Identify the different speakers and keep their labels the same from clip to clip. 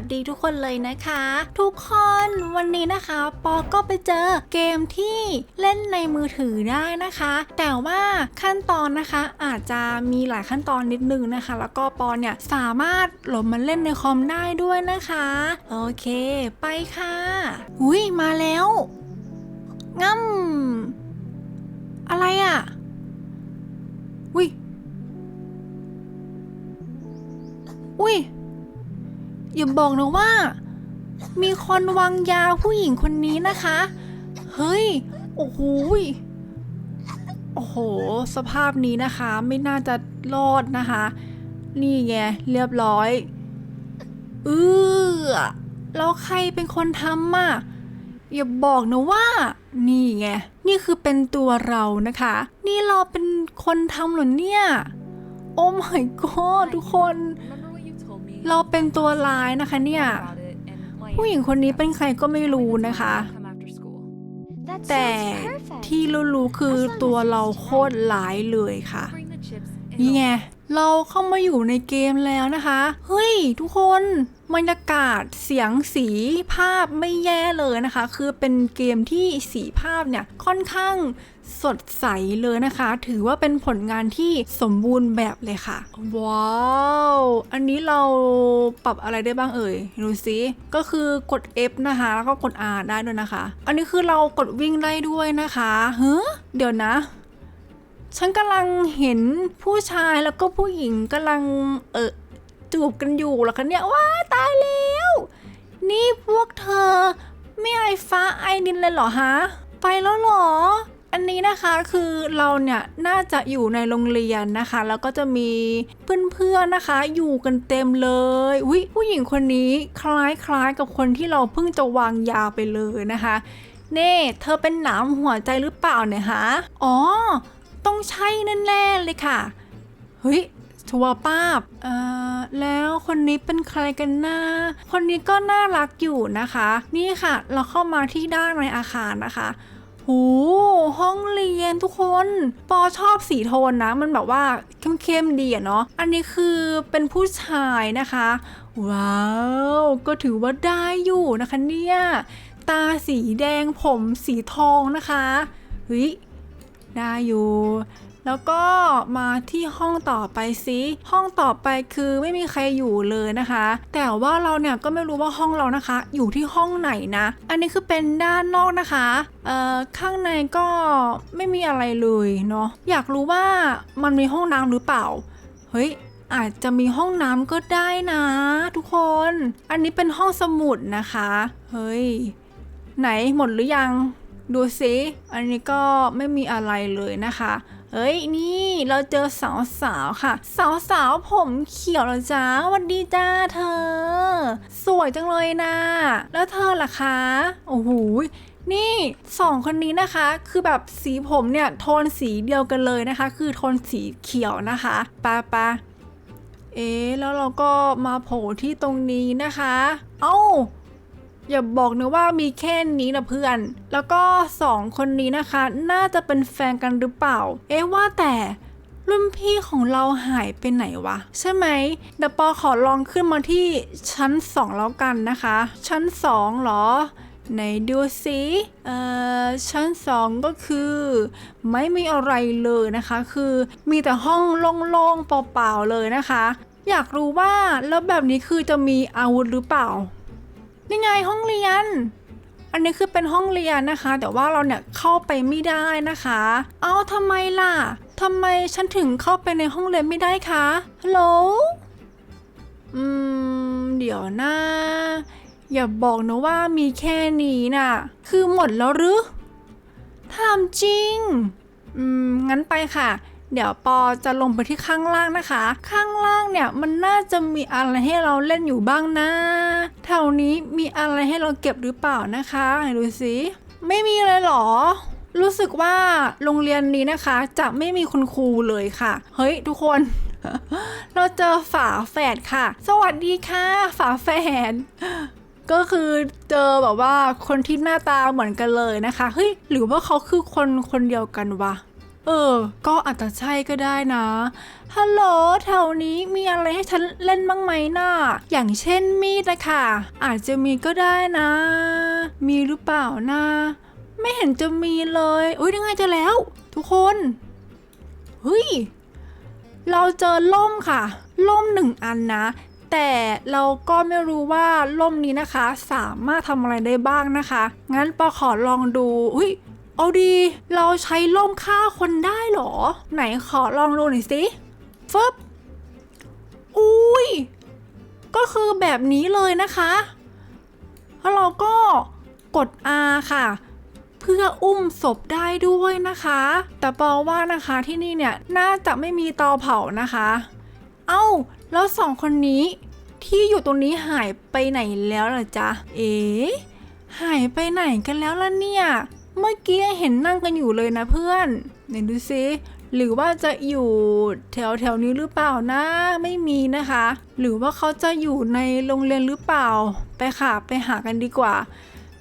Speaker 1: วัสดีทุกคนเลยนะคะ ทุกคนวันนี้นะคะ ปอก็ไปเจอเกมที่เล่นในมือถือได้นะคะ แต่ว่าขั้นตอนนะคะอาจจะมีหลายขั้นตอนนิดนึงนะคะ แล้วก็ปอเนี่ยสามารถหลดมาเล่นในคอมได้ด้วยนะคะ โอเค ไปค่ะอุ้ยมาแล้วง่ำอะไรอะ่ะอุ้ยอุ้ย อย่าบอกนะว่า มีคนวางยาผู้หญิงคนนี้นะคะ เฮ้ย โอ้โหโอ้โห สภาพนี้นะคะ ไม่น่าจะรอดนะคะ นี่ไงเรียบร้อยเออแล้วใครเป็นคนทำอะอย่าบอกนะว่า นี่ไง นี่คือเป็นตัวเรานะคะ นี่เราเป็นคนทำเหรอเนี่ย โอ้ my god ทุกคน เราเป็นตัวร้ายนะคะเนี่ย ผู้หญิงคนนี้เป็นใครก็ไม่รู้นะคะ แต่ที่รู้ๆคือตัวเราโคตรร้ายเลยค่ะ นี่ไง เราเข้ามาอยู่ในเกมแล้วนะคะ เฮ้ย ทุกคนบรรยากาศเสียงสีภาพไม่แย่เลยนะคะ คือเป็นเกมที่สีภาพเนี่ยค่อนข้างสดใสเลยนะคะ ถือว่าเป็นผลงานที่สมบูรณ์แบบเลยค่ะ ว้าว อันนี้เราปรับอะไรได้บ้างเอ่ยดูสิก็คือกด F นะคะ แล้วก็กด R ได้ด้วยนะคะ อันนี้คือเรากดวิ่งได้ด้วยนะคะเฮ้เดี๋ยวนะ ฉันกำลังเห็นผู้ชายแล้วก็ผู้หญิงกำลังเออจูบกันอยู่แล้วคะเนี่ยว้าตายแล้ว นี่พวกเธอ ไม่ไอฟ้าไอดินเลยเหรอฮะ ไปแล้วเหรอ อันนี้นะคะคือเราเนี่ยน่าจะอยู่ในโรงเรียนนะคะ แล้วก็จะมีเพื่อนๆนะคะ อยู่กันเต็มเลยอุ้ยผู้หญิงคนนี้คล้ายๆกับคนที่เราเพิ่งจะวางยาไปเลยนะคะ เน่ เธอเป็นหนามหัวใจหรือเปล่าเนี่ยฮะ อ๋อ ต้องใช่แน่ๆเลยค่ะ เฮ้ยชัวป้าบเอ่อแล้วคนนี้เป็นใครกันนะ คนนี้ก็น่ารักอยู่นะคะ นี่ค่ะ เราเข้ามาที่ด้านในอาคารนะคะหูห้องเรียนทุกคน ปอชอบสีโทนนะ มันแบบว่าเข้มๆดีอะเนาะ อันนี้คือเป็นผู้ชายนะคะ ว้าว ก็ถือว่าได้อยู่นะคะเนี่ย ตาสีแดงผมสีทองนะคะ เฮ้ย ได้อยู่ แล้วก็มาที่ห้องต่อไปซิห้องต่อไปคือไม่มีใครอยู่เลยนะคะ แต่ว่าเราเนี่ยก็ไม่รู้ว่าห้องเรานะคะ อยู่ที่ห้องไหนนะ อันนี้คือเป็นด้านนอกนะคะเอ่อข้างในก็ไม่มีอะไรเลยเนาะอยากรู้ว่ามันมีห้องน้ำหรือเปล่าเฮ้ยอาจจะมีห้องน้ำก็ได้นะ ทุกคน อันนี้เป็นห้องสมุดนะคะ เฮ้ย ไหนหมดหรือยัง ดูสิอันนี้ก็ไม่มีอะไรเลยนะคะ เฮ้ยนี่เราเจอสาวสาวๆค่ะ สาวสาวๆผมเขียวเหรอจ้าวันดีจ้าเธอ สวยจังเลยนะ แล้วเธอล่ะคะ โอ้โหนี่สองคนนี้นะคะคือแบบสีผมเนี่ยโทนสีเดียวกันเลยนะคะ คือโทนสีเขียวนะคะปะปะเอ๊แล้วเราก็มาโผล่ที่ตรงนี้นะคะ เอ้า อย่าบอกนะว่ามีแค่นี้นะเพื่อน แล้วก็สองคนนี้นะคะ น่าจะเป็นแฟนกันหรือเปล่า เอ๊ะว่าแต่รุ่นพี่ของเราหายไปไหนวะ ใช่ไหมเดี๋ยวปอขอลองขึ้นมาที่ชั้นสองแล้วกันนะคะ ชั้นสองเหรอไหนดูสิเอ่อชั้นสองก็คือ ไม่มีอะไรเลยนะคะ คือมีแต่ห้องโล่งๆเปล่าๆเลยนะคะ อยากรู้ว่าแล้วแบบนี้คือจะมีอาวุธหรือเปล่า นี่ไงห้องเรียน อันนี้คือเป็นห้องเรียนนะคะ แต่ว่าเราเนี่ยเข้าไปไม่ได้นะคะ เอาทำไมล่ะทำไมฉันถึงเข้าไปในห้องเรียนไม่ได้คะฮัลโหลอืม เดี๋ยวนะอย่าบอกนะว่ามีแค่นี้น่ะ คือหมดแล้วหรือถามจริง อืม งั้นไปค่ะ เดี๋ยวปอจะลงไปที่ข้างล่างนะคะ ข้างล่างเนี่ยมันน่าจะมีอะไรให้เราเล่นอยู่บ้างนะแถวนี้มีอะไรให้เราเก็บหรือเปล่านะคะไหนดูสิไม่มีเลยเหรอ รู้สึกว่าโรงเรียนนี้นะคะ จะไม่มีคุณครูเลยค่ะ เฮ้ยทุกคนเราเจอฝาแฝดค่ะ สวัสดีค่ะ ฝาแฝดก็คือเจอแบบว่าคนที่หน้าตาเหมือนกันเลยนะคะ เฮ้ย หรือว่าเขาคือคนคนเดียวกันวะ เออ ก็อาจจะใช่ก็ได้นะ ฮัลโหลแถวนี้มีอะไรให้ฉันเล่นบ้างไหมน่ะ อย่างเช่นมีดนะคะ อาจจะมีก็ได้นะ มีหรือเปล่านะ ไม่เห็นจะมีเลย อุ้ยยังไงจะแล้ว ทุกคน เฮ้ย เราเจอล่มค่ะ ล่มหนึ่งอันนะแต่เราก็ไม่รู้ว่าล่มนี้นะคะ สามารถทำอะไรได้บ้างนะคะ งั้นปอขอลองดูอุ้ย เอาดี เราใช้ล่มฆ่าคนได้เหรอ ไหนขอลองดูหน่อยสิฟึบอุ้ย ก็คือแบบนี้เลยนะคะ แล้วเราก็กด R ค่ะ เพื่ออุ้มศพได้ด้วยนะคะ แต่ปอว่านะคะที่นี่เนี่ยน่าจะไม่มีเตาเผานะคะ เอ้า แล้วสองคนนี้ที่อยู่ตรงนี้หายไปไหนแล้วล่ะจ๊ะ เอ๋หายไปไหนกันแล้วล่ะเนี่ย เมื่อกี้เห็นนั่งกันอยู่เลยนะเพื่อนไหนดูซิหรือว่าจะอยู่แถวแถวนี้หรือเปล่านะ ไม่มีนะคะ หรือว่าเขาจะอยู่ในโรงเรียนหรือเปล่า ไปค่ะไปหากันดีกว่า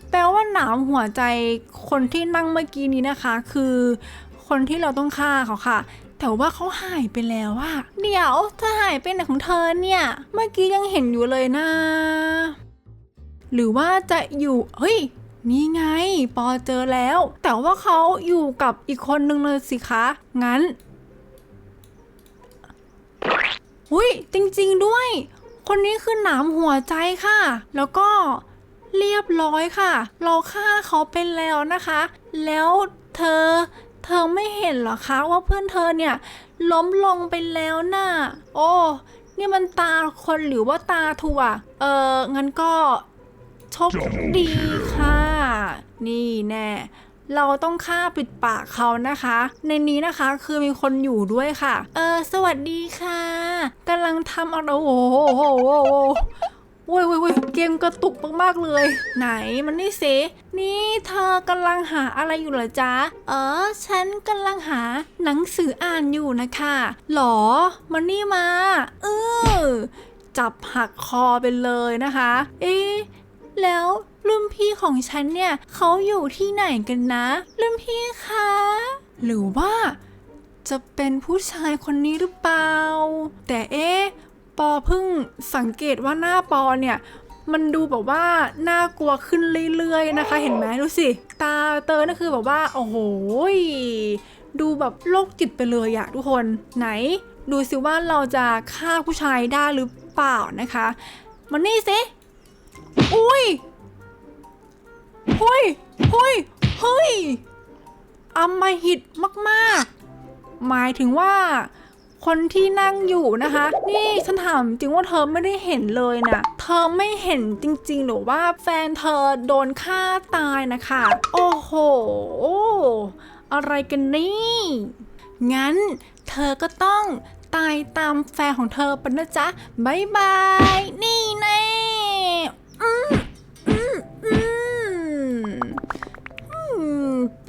Speaker 1: แปลว่าหนามหัวใจคนที่นั่งเมื่อกี้นี้นะคะ คือคนที่เราต้องฆ่าเขาค่ะ แต่ว่าเขาหายไปแล้วอะเดี๋ยวเธอหายไปไหนของเธอเนี่ย เมื่อกี้ยังเห็นอยู่เลยนะ หรือว่าจะอยู่เฮ้ย นี่ไง ปอเจอแล้ว แต่ว่าเขาอยู่กับอีกคนนึงเลยสิคะ งั้นอุ้ยจริงๆด้วย คนนี้คือหนามหัวใจค่ะ แล้วก็เรียบร้อยค่ะ เราฆ่าเขาไปแล้วนะคะ แล้วเธอ เธอไม่เห็นเหรอคะว่าเพื่อนเธอเนี่ย ล้มลงไปแล้วน่ะ โอ้ นี่มันตาคนหรือว่าตาถั่ว เอองั้นก็ ชคดีค่ะ นี่แน่เราต้องฆ่าปิดปากเขานะคะ ในนี้นะคะคือมีคนอยู่ด้วยค่ะ เออ สวัสดีค่ะกำลังทำอะไรโอ้โหโอ้โหโอ้โหโว้ยโว้ยเกมกระตุกมากๆเลย ไหนมันนี่เซนี่เธอกำลังหาอะไรอยู่เหรอจ๊ะ เออ ฉันกำลังหาหนังสืออ่านอยู่นะคะหรอ มันนี่มา เออจับหักคอไปเลยนะคะ เอ๊ แล้วรุ่นพี่ของฉันเนี่ยเขาอยู่ที่ไหนกันนะ รุ่นพี่คะ หรือว่า จะเป็นผู้ชายคนนี้หรือเปล่า แต่เอ๊ะปอเพิ่งสังเกตว่าหน้าปอเนี่ยมันดูแบบว่าน่ากลัวขึ้นเรื่อยๆนะคะ เห็นไหมดูสิ ตาเตอร์นั่นคือแบบว่า โอ้โหดูแบบโรคจิตไปเลยอะทุกคนไหน ดูสิว่าเราจะฆ่าผู้ชายได้หรือเปล่านะคะมานี่สิ อุ้ยเฮ้ยเฮ้ยเฮ้ยอำมหิตมากๆ หมายถึงว่า คนที่นั่งอยู่นะคะ นี่ฉันถามจริงว่าเธอไม่ได้เห็นเลยนะเธอไม่เห็นจริงๆหรือว่าแฟนเธอโดนฆ่าตายนะคะ โอ้โห อะไรกันนี่ งั้นเธอก็ต้องตายตามแฟนของเธอไปนะจ๊ะบายบาย นี่แน่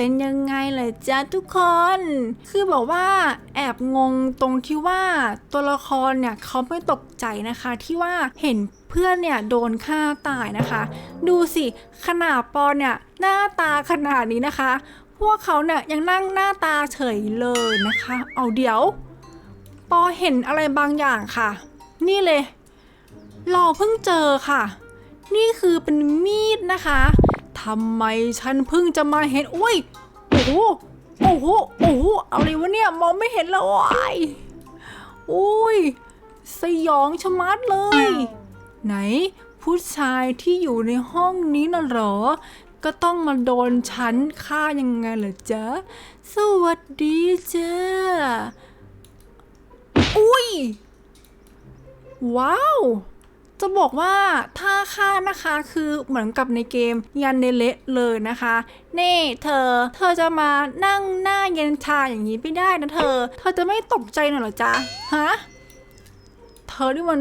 Speaker 1: เป็นยังไงเล่ะจ๊ะทุกคน คือบอกว่าแอบงงตรงที่ว่าตัวละครเนี่ยเขาไม่ตกใจนะคะที่ว่าเห็นเพื่อนเนี่ยโดนฆ่าตายนะคะ ดูสิขนาดปอนเนี่ยหน้าตาขนาดนี้นะคะ พวกเขาเนี่ยยังนั่งหน้าตาเฉยเลยนะคะ เอาเดี๋ยว ปอเห็นอะไรบางอย่างค่ะ นี่เลยเราเพิ่งเจอค่ะ นี่คือเป็นมีดนะคะ ทำไมฉันเพิ่งจะมาเห็น อุ้ย โอ้โห โอ้โห โอ้โห อะไรวะเนี่ย มองไม่เห็นแล้ววายอุ้ย สยองชะมัดเลย ไหน ผู้ชายที่อยู่ในห้องนี้น่ะเหรอ ก็ต้องมาโดนฉันฆ่ายังไงล่ะจ๊ะ สวัสดีจ้าอุ้ย ว้าว จะบอกว่าท่าฆ่านะคะคือเหมือนกับในเกมยันเดเละเลยนะคะเน่เธอ เธอจะมานั่งหน้าเย็นชาอย่างนี้ไม่ได้นะเธอ เธอจะไม่ตกใจหน่อยหรอจ๊ะฮะเธอนี่มัน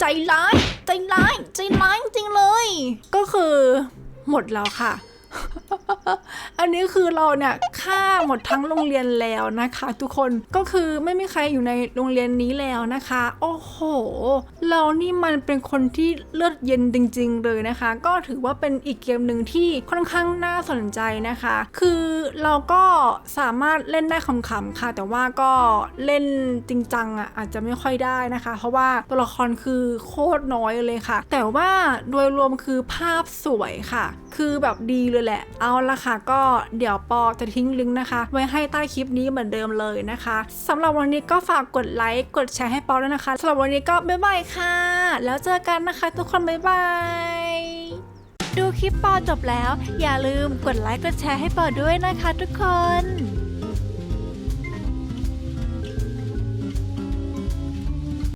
Speaker 1: ใจร้ายใจร้ายใจร้ายจริงเลย ก็คือหมดแล้วค่ะ อันนี้คือเราเนี่ยฆ่าหมดทั้งโรงเรียนแล้วนะคะ ทุกคนก็คือไม่มีใครอยู่ในโรงเรียนนี้แล้วนะคะ โอ้โห เรานี่มันเป็นคนที่เลือดเย็นจริง ๆ เลยนะคะ ก็ถือว่าเป็นอีกเกมหนึ่งที่ค่อนข้างน่าสนใจนะคะ คือเราก็สามารถเล่นได้ขำๆค่ะ แต่ว่าก็เล่นจริงจังอะอาจจะไม่ค่อยได้นะคะ เพราะว่าตัวละครคือโคตรน้อยเลยค่ะ แต่ว่าโดยรวมคือภาพสวยค่ะ คือแบบดีเลยแหละเอาละค่ะ ก็เดี๋ยวปอจะทิ้งลิงก์นะคะ ไว้ให้ใต้คลิปนี้เหมือนเดิมเลยนะคะสำหรับวันนี้ก็ฝากกดไลค์กดแชร์ให้ปอด้วยนะคะสำหรับวันนี้ก็บ๊ายบายค่ะ แล้วเจอกันนะคะทุกคนบ๊ายบายดูคลิปปอจบแล้ว อย่าลืมกดไลค์กดแชร์ให้ปอด้วยนะคะทุกคน